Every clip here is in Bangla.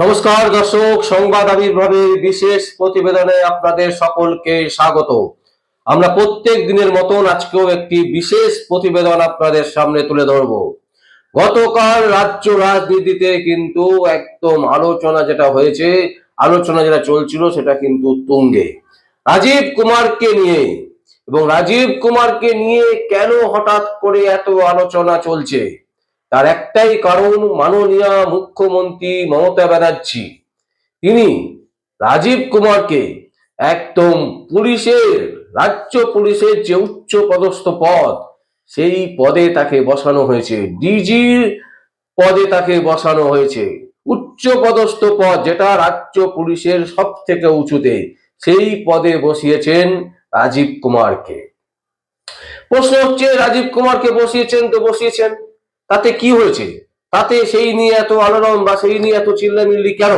নমস্কার দর্শক, সংবাদ আবির্ভাবে বিশেষ প্রতিবেদনে আপনাদের সকলকে স্বাগত। আমরা প্রত্যেক দিনের মতন আজকেও একটি বিশেষ প্রতিবেদন আপনাদের সামনে তুলে ধরব। গতকাল রাজ্য রাজনীতিতে কিন্তু একদম আলোচনা যেটা হয়েছে, আলোচনা যেটা চলছিল সেটা কিন্তু তুঙ্গে। রাজীব কুমারকে নিয়ে, এবং রাজীব কুমারকে নিয়ে কেন হঠাৎ করে এত আলোচনা চলছে? তার একটাই কারণ মাননীয় মুখ্যমন্ত্রী মমতা ব্যানার্জি। তিনি রাজীব কুমারকে একদম পুলিশের, রাজ্য পুলিশের যে উচ্চ পদস্থ পদ, সেই পদে তাকে বসানো হয়েছে। ডিজির পদে তাকে বসানো হয়েছে। উচ্চ পদস্থ পদ যেটা রাজ্য পুলিশের সব থেকে উঁচুতে, সেই পদে বসিয়েছেন রাজীব কুমারকে। প্রশ্ন হচ্ছে, রাজীব কুমারকে বসিয়েছেন তো বসিয়েছেন। তাতে কি হয়েছে? তাতে সেই নিয়ে এত আলোড়ন বা সেই নিয়ে এত চিল্লামিল্লি কেন?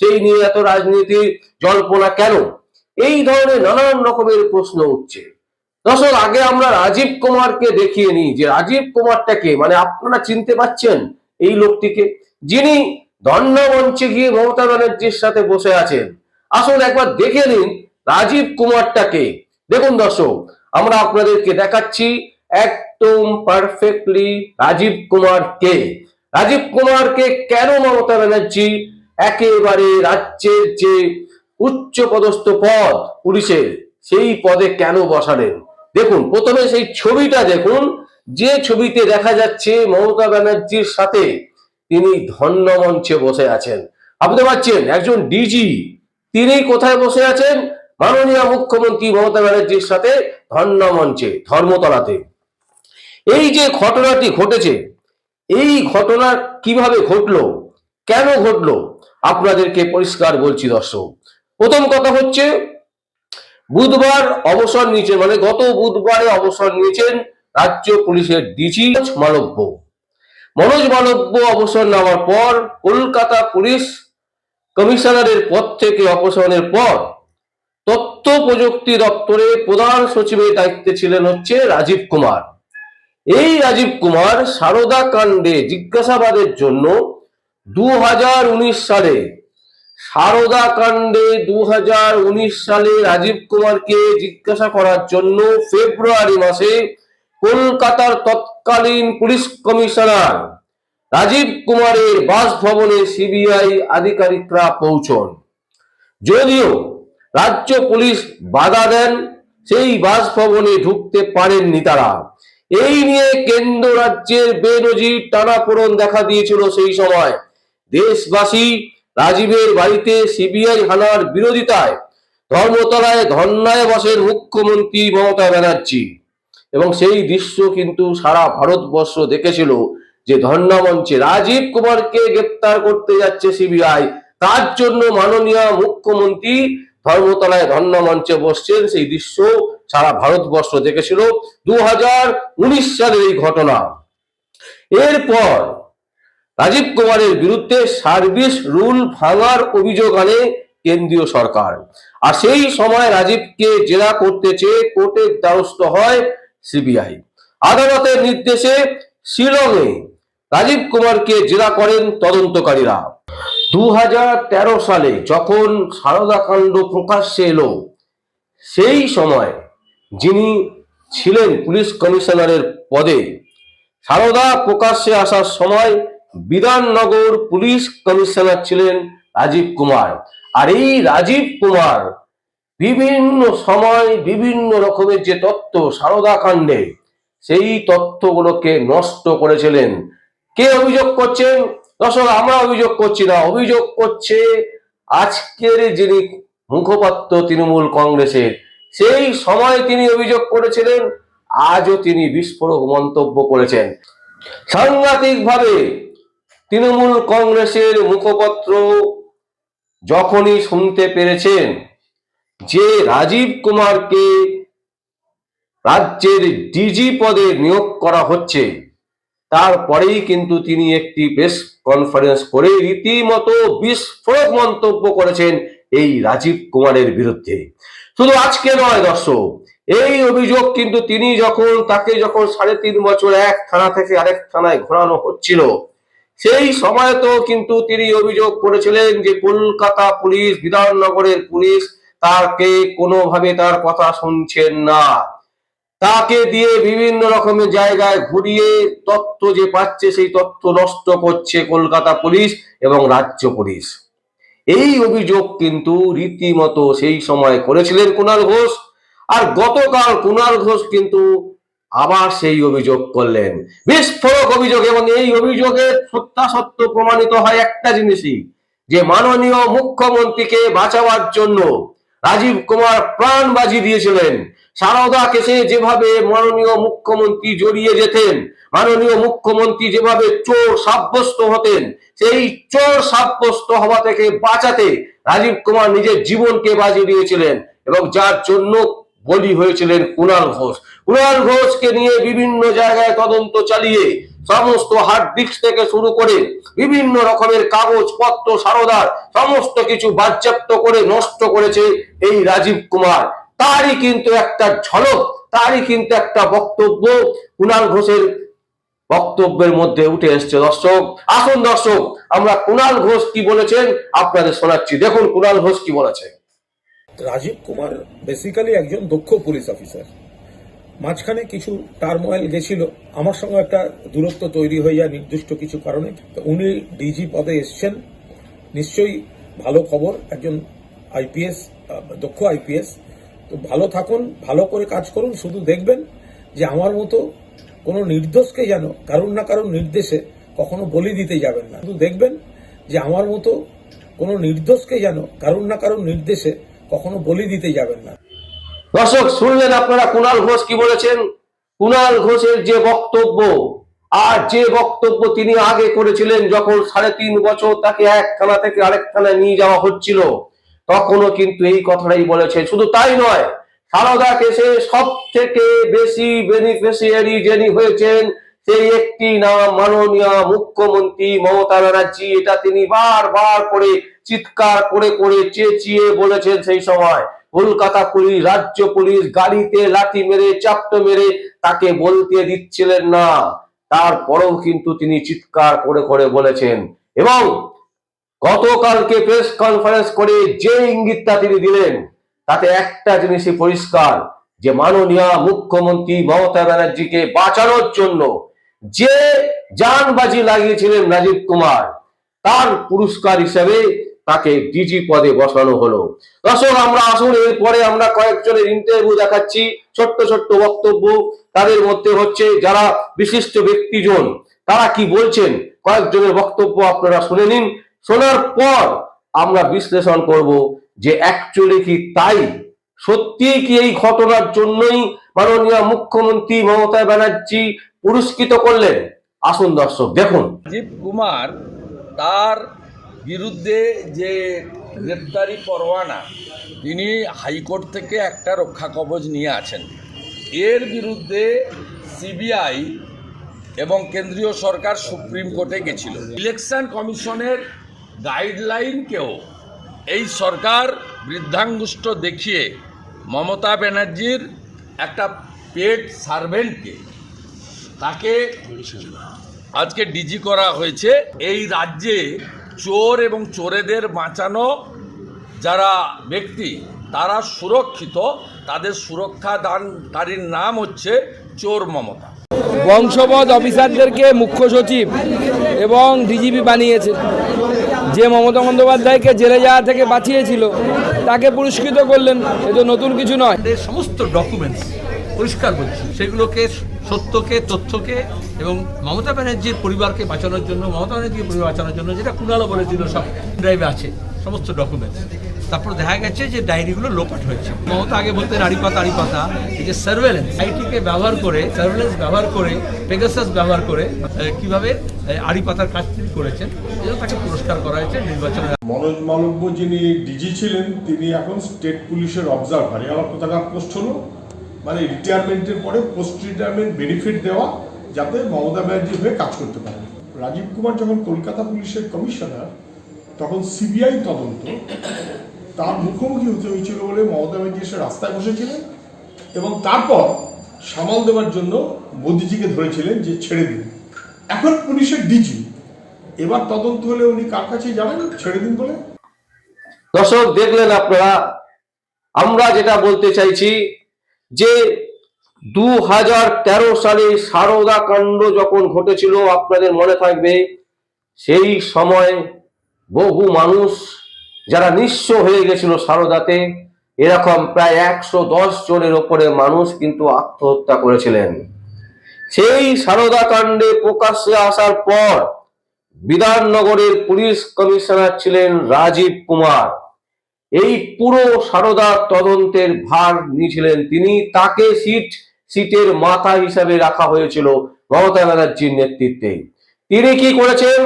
সেই নিয়ে এত রাজনীতির জল্পনা কেন? এই ধরনের নানান রকমের প্রশ্ন উঠছে। দর্শক, আগে আমরা রাজীব কুমারকে দেখিয়ে নিই যে রাজীব কুমারটাকে মানে আপনারা চিনতে পাচ্ছেন এই লোকটিকে। যিনি ধন্য মঞ্চে গিয়ে মমতা ব্যানার্জির সাথে বসে আছেন। আসুন একবার দেখে নিন রাজীব কুমারটাকে। দেখুন দর্শক, আমরা আপনাদেরকে দেখাচ্ছি একদম পারফেক্টলি রাজীব কুমার কে রাজীব কুমারকে কেন মমতা ব্যানার্জি একেবারে রাজ্যের যে উচ্চ পদস্থ পদ পুলিশের, সেই পদে কেন বসালেন? দেখুন, প্রথমে সেই ছবিটা দেখুন, যে ছবিতে দেখা যাচ্ছে মমতা ব্যানার্জির সাথে তিনি ধন্য মঞ্চে বসে আছেন। ভাবতে পারছেন, একজন ডিজি তিনি কোথায় বসে আছেন? মাননীয় মুখ্যমন্ত্রী মমতা ব্যানার্জির সাথে ধন্য মঞ্চে, ধর্মতলাতে। এই যে ঘটনাটি ঘটেছে, এই ঘটনা কীভাবে ঘটলো, কেন ঘটলো, আপনাদেরকে পরিষ্কার বলছি দর্শক। প্রথম কথা হচ্ছে, বুধবার অবসর নিয়েছেন মানে গত বুধবারে অবসর নিয়েছেন রাজ্য পুলিশের ডিজি মালব্য। মনোজ মালব্য অবসর নেওয়ার পর কলকাতা পুলিশ কমিশনারের পদ থেকে অপসারণের পর তথ্য প্রযুক্তি দপ্তরে প্রধান সচিবের দায়িত্বে ছিলেন হচ্ছে রাজীব কুমার। এই রাজীব কুমার সারদা কাণ্ডে জিজ্ঞাসাবাদের জন্য দু হাজার উনিশ সালে, সারদা কাণ্ডে দু হাজার উনিশ সালে রাজীব কুমারকে জিজ্ঞাসা করার জন্য ফেব্রুয়ারি মাসে কলকাতার তৎকালীন পুলিশ কমিশনার রাজীব কুমারের বাসভবনে সিবিআই আধিকারিকরা পৌঁছন। যদিও রাজ্য পুলিশ বাধা দেন, সেই বাসভবনে ঢুকতে পারেননি তারা। এই নিয়ে কেন্দ্র রাজ্যের বেনজির টানাপোড়ন দেখা দিয়েছিল সেই সময়। দেশবাসী রাজীবের বাড়িতে সিবিআই হানার বিরোধিতায় ধর্মতলায় ধর্নায় বসেন মুখ্যমন্ত্রী মমতা ব্যানার্জি। এবং সেই দৃশ্য কিন্তু সারা ভারতবর্ষ দেখেছিল যে ধর্ণা মঞ্চে রাজীব কুমারকে গ্রেপ্তার করতে যাচ্ছে সিবিআই। তার জন্য মাননীয় মুখ্যমন্ত্রী ধর্মতলায় ধন্য মঞ্চে বসছেন সেই দৃশ্য সারা ভারতবর্ষ দেখেছিল। দু হাজার উনিশ সালের এই ঘটনা। এরপর রাজীব কুমারের বিরুদ্ধে সার্ভিস রুল ভাঙার অভিযোগ আনে কেন্দ্রীয় সরকার। আর সেই সময় রাজীবকে জেরা করতে চেয়ে কোর্টের দ্বারস্থ হয় সিবিআই। আদালতের নির্দেশে শিলংয়ে রাজীব কুমারকে জেরা করেন তদন্তকারীরা। দু হাজার তেরো সালে যখন সারদা কাণ্ড প্রকাশ্যে এলো, সেই সময় যিনি ছিলেন পুলিশ কমিশনারের পদে, সারদা প্রকাশ্যে আসার সময় বিধাননগর পুলিশ কমিশনার ছিলেন রাজীব কুমার। আর এই রাজীব কুমার বিভিন্ন সময় বিভিন্ন রকমের যে তথ্য সারদা কাণ্ডে, সেই তথ্যগুলোকে নষ্ট করেছিলেন। কে অভিযোগ করছেন? দর্শক, আমরা অভিযোগ করছি না। অভিযোগ করছে আজকের যিনি মুখপাত্র তৃণমূল কংগ্রেসের, সেই সময় তিনি অভিযোগ করেছিলেন, আজও তিনি বিস্ফোরক মন্তব্য করেছেন। সাংঘাতিকভাবে তৃণমূল কংগ্রেসের মুখপত্র যখনই শুনতে পেরেছেন যে রাজীব কুমারকে রাজ্যের ডিজি পদে নিয়োগ করা হচ্ছে, তারপরেই কিন্তু তিনি একটি প্রেস কনফারেন্স করে রীতিমতো বিস্ফোরক মন্তব্য করেছেন এই রাজীব কুমারের বিরুদ্ধে। শুধু আজকে নয় দর্শক, এই অভিযোগ কিন্তু তিনি যখন, তাকে যখন সাড়ে তিন বছর এক থানা থেকে আরেক থানায় ঘোরানো হচ্ছিল, সেই সময় তো কিন্তু তিনি অভিযোগ করেছিলেন যে কলকাতা পুলিশ, বিধাননগরের পুলিশ তাকে কোনোভাবে তার কথা শুনছেন না। তাকে দিয়ে বিভিন্ন রকমের জায়গায় ঘুরিয়ে তথ্য যে পাচ্ছে, সেই তথ্য নষ্ট করছে কলকাতা পুলিশ এবং রাজ্য পুলিশ। এই অভিযোগ কিন্তু রীতিমতো সেই সময় করেছিলেন কুণাল ঘোষ আর গতকাল কুণাল ঘোষ কিন্তু আবার সেই অভিযোগ করলেন। বিস্ফোরক অভিযোগ এবং এই অভিযোগের সত্যাসত্য প্রমাণিত হয় একটা জিনিসই, যে মাননীয় মুখ্যমন্ত্রীকে বাঁচাবার জন্য রাজীব কুমার প্রাণ বাজি দিয়েছিলেন। সারদা কেসে যেভাবে মাননীয় মুখ্যমন্ত্রী জড়িয়ে যেতেন, মাননীয় মুখ্যমন্ত্রী যেভাবে চোর সাব্যস্ত হতেন, সেই চোর সাব্যস্ত হওয়া থেকে বাঁচাতে রাজীব কুমার নিজের জীবনকে বাজি দিয়েছিলেন এবং যার জন্য বলি হয়েছিলেন কুণাল ঘোষ। কুণাল ঘোষকে নিয়ে বিভিন্ন জায়গায় তদন্ত চালিয়ে সমস্ত হার্ড ডিস্ক থেকে শুরু করে বিভিন্ন রকমের কাগজপত্র সারদার সমস্ত কিছু বাজ্যাপ্ত করে নষ্ট করেছে এই রাজীব কুমার। তারই কিন্তু একটা ঝলক, তারই কিন্তু একটা বক্তব্য। কুণাল ঘোষের বক্তব্যের মধ্যে উঠে এসছে, দর্শক, আসুন দর্শক, আমরা কুণাল ঘোষ কি বলেছেন আপনাদের শোনাচ্ছি। দেখুন কুণাল ঘোষ কি বলেছে। রাজীব কুমার বেসিক্যালি একজন দক্ষ পুলিশ অফিসার মাঝখানে কিছু টার্মোয়েল গেছিল, আমার সঙ্গে একটা দূরত্ব তৈরি হয়ে যায় নির্দিষ্ট কিছু কারণে। উনি ডিজি পদে এসছেন, নিশ্চয়ই ভালো খবর, একজন আইপিএস দক্ষ আইপিএস তো ভালো থাকুন, ভালো করে কাজ করুন, শুধু দেখবেন যে আমার মতো কোনো নির্দোষকে যেন কারুর না কারুর নির্দেশে কখনো বলি দিতে যাবেন না। শুধু দেখবেন যে আমার মতো কোনো নির্দোষকে যেন কারুর না কারুর নির্দেশে কখনো বলি দিতে যাবেন না। দর্শক, শুনলেন আপনারা কুণাল ঘোষ কি বলেছেন? কুণাল ঘোষের যে বক্তব্য, আর যে বক্তব্য তিনি আগে করেছিলেন যখন সাড়ে তিন বছর তাকে এক থানা থেকে আরেক থানায় নিয়ে যাওয়া হচ্ছিল তখনও কিন্তু এই কথাটাই বলেছেন শুধু তাই নয় সারদা কেসে সব থেকে বেশি বেনিফিশিয়ারি যিনি হয়েছেন, সেই একটি নাম মাননীয় মুখ্যমন্ত্রী মমতা ব্যানার্জি। এটা তিনি বারবার করে চিৎকার করে করে চেঁচিয়ে বলেছেন সেই সময়। কলকাতা পুলিশ, রাজ্য পুলিশ গাড়িতে লাঠি মেরে, চাপটো মেরে তাকে বলতে দিচ্ছিলেন না। তারপরেও কিন্তু তিনি চিৎকার করে করে বলেছেন। এবং গতকালকে প্রেস কনফারেন্স করে যে ইঙ্গিতটা তিনি দিলেন, তাতে একটা জিনিসই পরিষ্কার, যে মাননীয় মুখ্যমন্ত্রী মমতা ব্যানার্জিকে বাঁচানোর জন্য যে জানবাজি লাগিয়েছিলেন রাজীব কুমার, তার পুরস্কার হিসেবে তাকে ডিজি পদে বসানো হলো। দর্শক, আমরা আসুন, এরপরে আমরা কয়েকজনের ইন্টারভিউ দেখাচ্ছি। ছোট্ট ছোট্ট বক্তব্য তাদের মধ্যে হচ্ছে, যারা বিশিষ্ট ব্যক্তিজন, তারা কি বলছেন? কয়েকজনের বক্তব্য আপনারা শুনে নিন। শোনার পর আমরা বিশ্লেষণ করব যে অ্যাকচুয়ালি কি তাই, সত্যিই কি এই ঘটনার জন্যই মাননীয় মুখ্যমন্ত্রী মমতা ব্যানার্জি পুরস্কৃত করলেন? আসুন দর্শক, দেখুন। রাজীব কুমার তার বিরুদ্ধে যে গ্রেপ্তারি পরোয়ানা, তিনি হাইকোর্ট থেকে একটা রক্ষা কবচ নিয়ে আছেন। এর বিরুদ্ধে সিবিআই এবং কেন্দ্রীয় সরকার সুপ্রিম কোর্টে গেছিল। ইলেকশন কমিশনের গাইডলাইনকেও এই সরকার বৃদ্ধাঙ্গুষ্ট দেখিয়ে মমতা ব্যানার্জির একটা পেড সার্ভেন্টকে তাকে আজকে ডিজি করা হয়েছে। এই রাজ্যে চোর এবং চোরেদের বাঁচানো যারা ব্যক্তি, তারা সুরক্ষিত, তাদের সুরক্ষা দানকারীর নাম হচ্ছে চোর মমতা। বংশবধ অফিসারদেরকে মুখ্য সচিব এবং ডিজিপি বানিয়েছে যে মমতা বন্দ্যোপাধ্যায়কে জেলে যাওয়া থেকে বাঁচিয়েছিল তাকে পুরস্কৃত করলেন এ তো নতুন কিছু নয়। সমস্ত ডকুমেন্টস পরিষ্কার বলছি সেগুলোকে সত্যকে তথ্যকে এবং মমতা ব্যানার্জির পরিবারকে বাঁচানোর জন্য মমতা ব্যানার্জির পরিবার বাঁচানোর জন্য যেটা কুণালও বলেছিল সব ড্রাইভে আছে সমস্ত ডকুমেন্টস তারপর দেখা গেছে যে ডায়েরিগুলো লোপাট হয়েছে। মমতা আগে বলতেন আড়ি পাতা আড়ি পাতা এই যে সার্ভেলেন্স আইটিকে ব্যবহার করে সার্ভেলেন্স ব্যবহার করে পেগাসাস ব্যবহার করে কীভাবে আহ, আড়ি পাতার কাজ করেছেন তাকে পুরস্কার করা হয়েছে মনোজ মালব্য যিনি ডিজি ছিলেন, তিনি এখন স্টেট পুলিশের অবজারভার পোস্ট হলো? মানে রিটায়ারমেন্টের পরে পোস্ট রিটায়ারমেন্ট বেনিফিট দেওয়া, যাতে মমতা ব্যানার্জির হয়ে কাজ করতে পারে। রাজীব কুমার যখন কলকাতা পুলিশের কমিশনার তখন সিবিআই তদন্ত, তার মুখোমুখি হতে হয়েছিল বলে মমতা ব্যানার্জি এসে রাস্তায় বসেছিলেন এবং তারপর সামাল দেওয়ার জন্য মোদিজিকে ধরেছিলেন যে ছেড়ে দিন। এখন পুলিশের ডিজি এবার তদন্ত হলে উনি কার কাছে যাবেন? ছেড়ে দিন বলে। দর্শক, দেখলেন আপনারা, আমরা যেটা বলতে চাইছি যে দু হাজার তেরো সালে সারদা কাণ্ড যখন ঘটেছিল, আপনাদের মনে থাকবে, সেই সময় বহু মানুষ যারা নিঃস্ব হয়ে গেছিল সারদাতে, এরকম প্রায় একশো দশ জনের ওপরে মানুষ কিন্তু আত্মহত্যা করেছিলেন। সেই সারদা কাণ্ডে প্রকাশ্যে আসার পর বিধাননগরের পুলিশ কমিশনার ছিলেন রাজীব কুমার। এই পুরো সারদা তদন্তের ভার নিয়েছিলেন তিনি। তাকে সিট, সিটের মাথা হিসাবে রাখা হয়েছিল মমতা ব্যানার্জির নেতৃত্বে। তিনি কি করেছেন?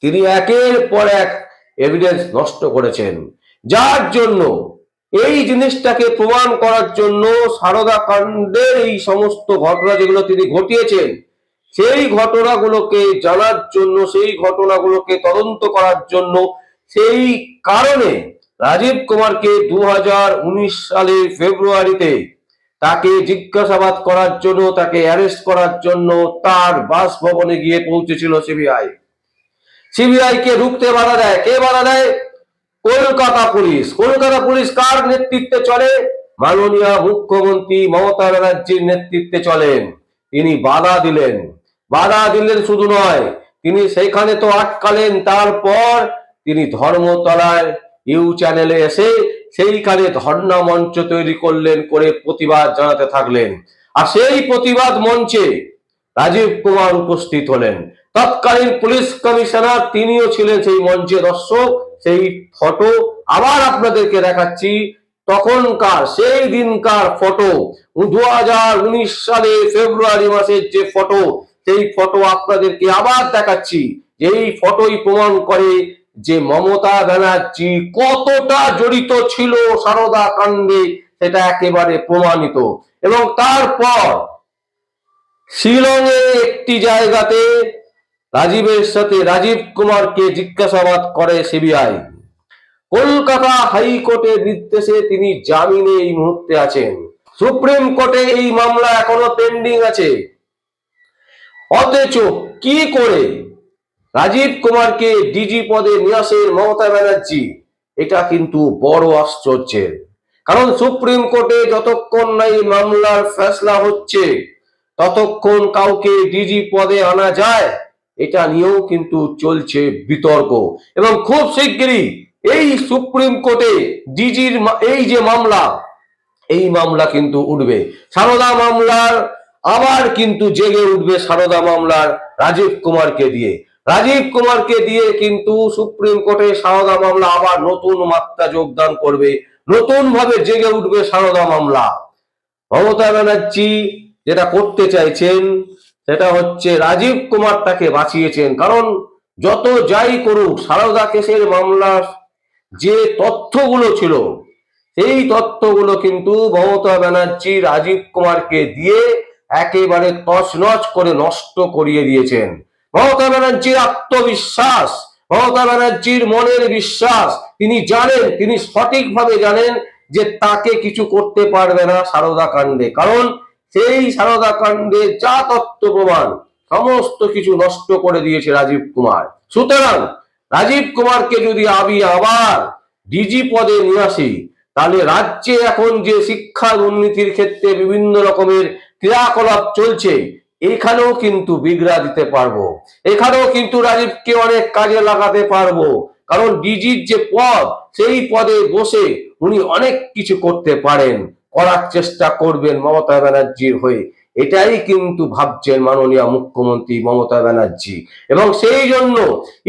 তিনি একের পর এক এভিডেন্স নষ্ট করেছেন। যার জন্য, এই জিনিসটাকে প্রমাণ করার জন্য সারদা কাণ্ডের এই সমস্ত ঘটনা যেগুলো তিনি ঘটিয়েছেন সেই ঘটনাগুলোকে জানার জন্য, সেই ঘটনাগুলোকে তদন্ত করার জন্য, সেই কারণে রাজীব কুমারকে দু হাজার উনিশ সালের ফেব্রুয়ারিতে তাকে জিজ্ঞাসাবাদ করার জন্য, তাকে অ্যারেস্ট করার জন্য তার বাসভবনে গিয়ে পৌঁছেছিল সিবিআই। সিবিআই কে রুখতে বাধা দেয়। কে বাধা দেয়? কলকাতা পুলিশ। কলকাতা পুলিশ কার নেতৃত্বে চলে? মাননীয় মুখ্যমন্ত্রী মমতা ব্যানার্জির নেতৃত্বে চলেন। তিনি বাধা দিলেন। বাধা দিলেন শুধু নয়, তিনি সেইখানে তো আটকালেন, তারপর তিনি ধর্মতলায় ইউ চ্যানেলে এসে সেইখানে ধর্ণা মঞ্চ তৈরি করলেন, করে প্রতিবাদ জানাতে থাকলেন। আর সেই প্রতিবাদ মঞ্চে রাজীব কুমার উপস্থিত হলেন। তৎকালীন পুলিশ কমিশনার তিনিও ছিলেন সেই মঞ্চে দর্শক, সেই ফটো আবার আপনাদেরকে দেখাচ্ছি। তখনকার, সেই দিনকার ফটো, দু হাজার উনিশ সালে ফেব্রুয়ারি মাসের যে ফটো সেই ফটো আপনাদেরকে আবার দেখাচ্ছি। এই ফটোই প্রমাণ করে যে মমতা ব্যানার্জি কতটা জড়িত ছিল সারদা কাণ্ডে, সেটা একেবারে প্রমাণিত। এবং তারপর শিলংয়ে একটি জায়গাতে রাজীবের সাথে রাজীব কুমারকে জিজ্ঞাসাবাদ করে সিবিআই। কলকাতা হাইকোর্টের নির্দেশে তিনি জামিনে এই মুহূর্তে আছেন। সুপ্রিম কোর্টে এই মামলা এখনও পেন্ডিং আছে। অথচ কি করে? রাজীব কুমারকে ডিজি পদে নিয়ে আসেন মমতা ব্যানার্জি, এটা কিন্তু বড় আশ্চর্যের। কারণ সুপ্রিম কোর্টে যতক্ষণ না এই মামলার ফেসলা হচ্ছে, ততক্ষণ কাউকে ডিজি পদে আনা যায়, এটা নিয়েও কিন্তু চলছে বিতর্ক। এবং খুব শিগগিরই এই সুপ্রিম কোর্টে ডিজির এই যে মামলা, এই মামলা কিন্তু উঠবে। সারদা মামলার আবার কিন্তু জেগে উঠবে সারদা মামলার রাজীব কুমারকে দিয়ে। রাজীব কুমারকে দিয়ে কিন্তু সুপ্রিম কোর্টে সারদা মামলা আবার নতুন মাত্রা যোগদান করবে। নতুন ভাবে জেগে উঠবে সারদা মামলা। মমতা ব্যানার্জি যেটা করতে চাইছেন, সেটা হচ্ছে রাজীব কুমার তাকে বাঁচিয়েছেন। কারণ যত যাই করুক, সারদা কেসের মামলার যে তথ্যগুলো ছিল, সেই তথ্যগুলো কিন্তু মমতা ব্যানার্জি রাজীব কুমারকে দিয়ে একেবারে তছনছ করে নষ্ট করিয়ে দিয়েছেন। মমতা ব্যানার্জির আত্মবিশ্বাস, মমতা ব্যানার্জির মনের বিশ্বাস, তিনি জানেন, তিনি সঠিকভাবে জানেন যে তাকে কিছু করতে পারবে না সারদা কাণ্ডে। কারণ সেই সারদা কাণ্ডে যা তত্ত্ব প্রমাণ, সমস্ত কিছু নষ্ট করে দিয়েছে রাজীব কুমার। সুতরাং রাজীব কুমারকে যদি আমি আবার ডিজি পদে নিয়ে আসি, তাহলে রাজ্যে এখন যে শিক্ষা দুর্নীতির ক্ষেত্রে বিভিন্ন রকমের ক্রিয়াকলাপ চলছে এখানেও কিন্তু বিগড়া দিতে পারব। এখানেও কিন্তু রাজীবকে অনেক কাজে লাগাতে পারব। কারণ ডিজির যে পদ, সেই পদে বসে উনি অনেক কিছু করতে পারেন। করার চেষ্টা করবেন মমতা ব্যানার্জির হয়ে। এটাই কিন্তু ভাবছেন মাননীয় মুখ্যমন্ত্রী মমতা ব্যানার্জি। এবং সেই জন্য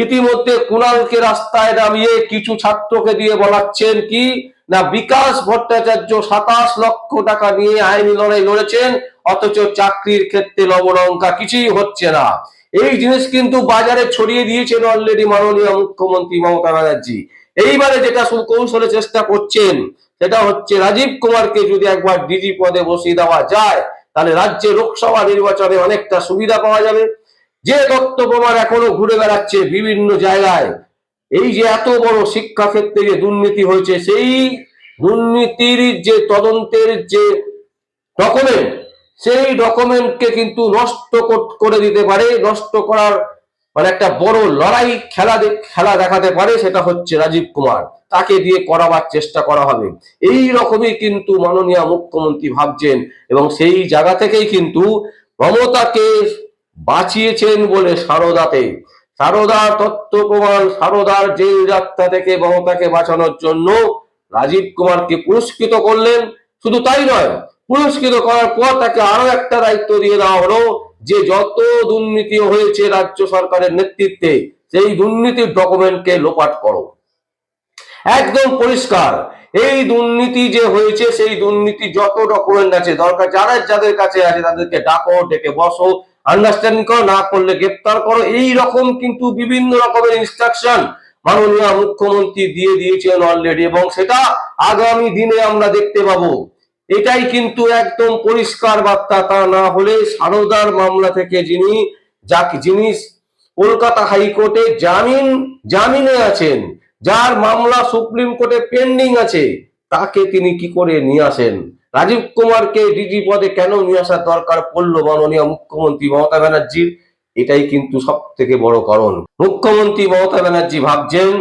ইতিমধ্যে কুণালকে রাস্তায় নামিয়ে কিছু ছাত্রকে দিয়ে বলাচ্ছেন কি, না বিকাশ ভট্টাচার্য সাতাশ লক্ষ টাকা নিয়ে আইনি লড়াই লড়েছেন, অথচ চাকরির ক্ষেত্রে লবণঙ্কা কিছুই হচ্ছে না। এই জিনিস কিন্তু বাজারে ছড়িয়ে দিয়েছেন অলরেডি মাননীয় মুখ্যমন্ত্রী মমতা ব্যানার্জি। এইবারে যেটা সুকৌশলে চেষ্টা করছেন, সেটা হচ্ছে রাজীব কুমারকে যদি একবার ডিজি পদে বসিয়ে দেওয়া যায় তাহলে রাজ্যে লোকসভা নির্বাচনে অনেকটা সুবিধা পাওয়া যাবে। যে তথ্য প্রমাণ এখনও ঘুরে বেড়াচ্ছে বিভিন্ন জায়গায়, এই যে এত বড় শিক্ষাক্ষেত্রে যে দুর্নীতি হয়েছে, সেই দুর্নীতির যে তদন্তের যে ডকুমেন্ট সেই ডকুমেন্টকে কিন্তু নষ্ট কর- করে দিতে পারে, নষ্ট করার মানে একটা বড় লড়াই খেলা খেলা দেখাতে পারে সেটা হচ্ছে রাজীব কুমার। তাকে দিয়ে করাবার চেষ্টা করা হবে। এই রকমই কিন্তু মাননীয় মুখ্যমন্ত্রী ভাবছেন এবং সেই জায়গা থেকেই কিন্তু মমতাকে বাঁচিয়েছেন বলে সারদাতে। সারদার তত্ত্ব প্রমাণ, সারদার জেল যাত্রা থেকে মমতাকে বাঁচানোর জন্য রাজীব কুমারকে পুরস্কৃত করলেন। শুধু তাই নয়, পুরস্কৃত করার পর তাকে আরও একটা দায়িত্ব দিয়ে দেওয়া হলো। যে যত দুর্নীতি হয়েছে রাজ্য সরকারের নেতৃত্বে, সেই দুর্নীতির ডকুমেন্টকে লোপাট করো। একদম পরিষ্কার, এই দুর্নীতি যে হয়েছে, সেই দুর্নীতি যত ডকুমেন্ট আছে, দরকার যারা যাদের কাছে আছে, তাদেরকে ডাকো, ডেকে বসো আন্ডারস্ট্যান্ডিং করো, না করলে গ্রেপ্তার করো। এই রকম কিন্তু বিভিন্ন রকমের ইনস্ট্রাকশন মাননীয় মুখ্যমন্ত্রী দিয়ে দিয়েছেন অলরেডি এবং সেটা আগামী দিনে আমরা দেখতে পাবো। এটাই কিন্তু একদম পরিষ্কার বার্তা, তা না হলে সারদার মামলা থেকে যিনি, যাকে যিনি কলকাতা হাইকোর্টে জামিন, জামিনে আছেন, যার মামলা সুপ্রিম কোর্টে পেন্ডিং আছে, তাকে তিনি কি করে নিয়ে আসেন? রাজীব কুমারকে ডিজি পদে কেন নিয়ে আসার দরকার পড়ল মাননীয় মুখ্যমন্ত্রী মমতা ব্যানার্জির এটাই কিন্তু সব থেকে বড় কারণ। মুখ্যমন্ত্রী মমতা ব্যানার্জি ভাবছেন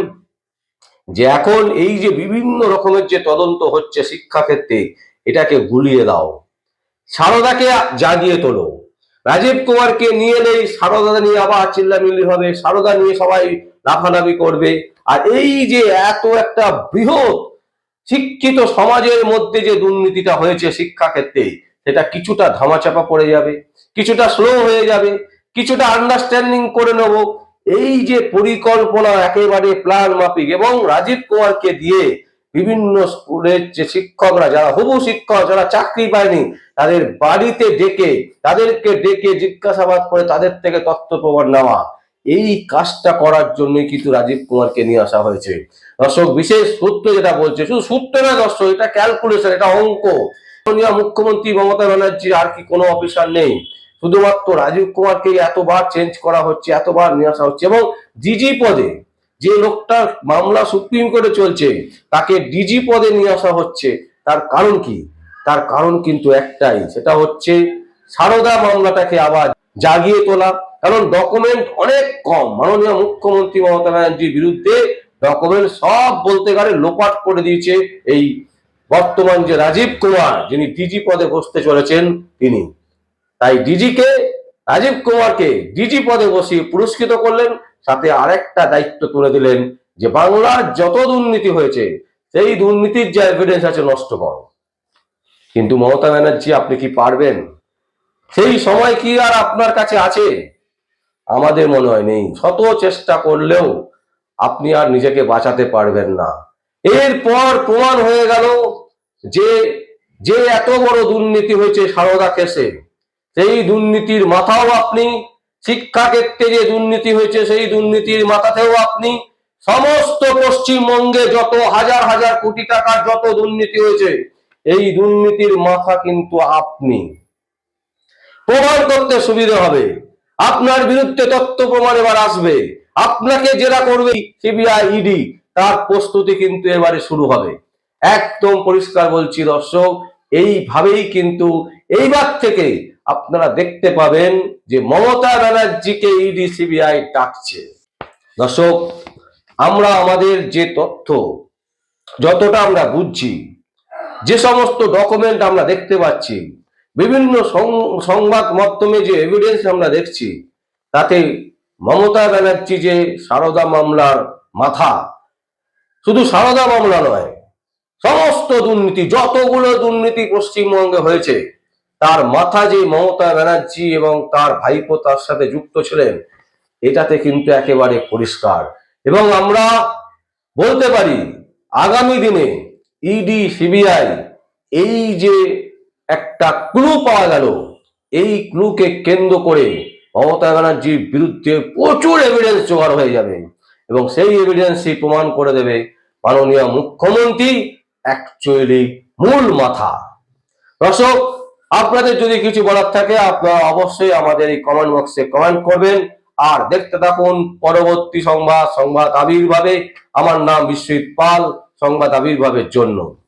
যে এখন এই যে বিভিন্ন রকমের যে তদন্ত হচ্ছে শিক্ষাক্ষেত্রে এটাকে গুলিয়ে দাও। সারদাকে জাগিয়ে তোলো। রাজীব কুমারকে নিয়ে এলেই সারদা নিয়ে আবার চিল্লামিল্লি হবে। সারদা নিয়ে সবাই লাফালাফি করবে। আর এই যে এত একটা বৃহৎ শিক্ষিত সমাজের মধ্যে যে দুর্নীতিটা হয়েছে শিক্ষাক্ষেত্রে, সেটা কিছুটা ধামাচাপা পড়ে যাবে, কিছুটা স্লো হয়ে যাবে, কিছুটা আন্ডারস্ট্যান্ডিং করে নেব। এই যে পরিকল্পনা একেবারে প্ল্যান মাফিক এবং রাজীব কুমারকে দিয়ে বিভিন্ন স্কুলের যে শিক্ষকরা, যারা হবু শিক্ষক, যারা চাকরি পায়নি, তাদের বাড়িতে ডেকে, তাদেরকে ডেকে জিজ্ঞাসাবাদ করে তাদের থেকে তথ্য প্রমাণ নেওয়া। এই কাজটা করার জন্য কিন্তু রাজীব কুমারকে নিয়ে আসা হয়েছে। দর্শক, বিশেষ সূত্র যেটা বলছে, শুধু সূত্র না দর্শক, এটা ক্যালকুলেশন এটা অঙ্ক। মুখ্যমন্ত্রী মমতা ব্যানার্জি আর কি কোনো অফিসার নেই। শুধুমাত্র রাজীব কুমারকে এতবার চেঞ্জ করা হচ্ছে, এতবার নিয়ে আসা হচ্ছে এবং ডিজি পদে যে লোকটার মামলা সুপ্রিম কোর্টে চলছে, তাকে ডিজি পদে নিয়ে আসা হচ্ছে, তার কারণ কি? তার কারণ কিন্তু একটাই, সেটা হচ্ছে সারদা মামলাটাকে আবার জাগিয়ে তোলা। কারণ ডকুমেন্ট অনেক কম। মাননীয় মুখ্যমন্ত্রী মমতা ব্যানার্জির বিরুদ্ধে ডকুমেন্ট সব বলতে গেলে লোপাট করে দিয়েছে এই বর্তমান যে রাজীব কুমার, যিনি ডিজি পদে বসতে চলেছেন তিনি। তাই ডিজিকে, রাজীব কুমারকে ডিজি পদে বসিয়ে পুরস্কৃত করলেন। সাথে আরেকটা দায়িত্ব তুলে দিলেন যে বাংলার যত দুর্নীতি হয়েছে, সেই দুর্নীতির যে এভিডেন্স আছে নষ্ট করো। কিন্তু মমতা ব্যানার্জি, আপনি কি পারবেন? সেই সময় কি আর আপনার কাছে আছে? আমাদের মনে হয় নেই। শত চেষ্টা করলেও আপনি আর নিজেকে বাঁচাতে পারবেন না। এরপর প্রমাণ হয়ে গেল যে যে এত বড় দুর্নীতি হয়েছে সারদা কেসে, সেই দুর্নীতির মাথাও আপনি শিক্ষাক্ষেত্রে যে দুর্নীতি হয়েছে, সেই দুর্নীতির মাথাতেও আপনি সমস্ত পশ্চিমবঙ্গে যত হাজার হাজার কোটি টাকার যত দুর্নীতি হয়েছে, এই দুর্নীতির মাথা কিন্তু আপনি প্রমাণ করতে সুবিধা হবে। আপনার বিরুদ্ধে তথ্য প্রমাণ এবার আসবে। আপনাকে জেরা করবে সিবিআই ইডি তার প্রস্তুতি কিন্তু এবারে শুরু হবে। একদম পরিষ্কার বলছি দর্শক, এইভাবেই কিন্তু এইবার থেকে আপনারা দেখতে পাবেন যে মমতা ব্যানার্জিকে ইডি সিবিআই ডাকছে। দর্শক, আমরা আমাদের যে তথ্য, যতটা আমরা বুঝছি, যে সমস্ত ডকুমেন্ট আমরা দেখতে পাচ্ছি, বিভিন্ন সংবাদ মাধ্যমে যে এভিডেন্স আমরা দেখছি, তাতে মমতা ব্যানার্জি যে সারদা মামলার মাথা, শুধু সারদা মামলা নয়, সমস্ত দুর্নীতি, যতগুলো দুর্নীতি পশ্চিমবঙ্গে হয়েছে তার মাথা যে মমতা ব্যানার্জি এবং তার ভাইপো তার সাথে যুক্ত ছিলেন, এটাতে কিন্তু একেবারে পরিষ্কার। এবং আমরা বলতে পারি, আগামী দিনে ইডি সিবিআই এই যে একটা ক্লু পাওয়া গেল, এই ক্লুকে কেন্দ্র করে মমতা ব্যানার্জির বিরুদ্ধে প্রচুর এভিডেন্স জোগাড় হয়ে যাবে। এবং সেই এভিডেন্সই প্রমাণ করে দেবে মাননীয় মুখ্যমন্ত্রী অ্যাকচুয়ালি মূল মাথা। দর্শক আপনাদের যদি কিছু বলার থাকে, আপনারা অবশ্যই আমাদের এই কমেন্ট বক্সে কমেন্ট করবেন। আর দেখতে থাকুন পরবর্তী সংবাদ সংবাদ আবির্ভাবে। আমার নাম বিশ্বজিৎ পাল, সংবাদ আবির্ভাবের জন্য।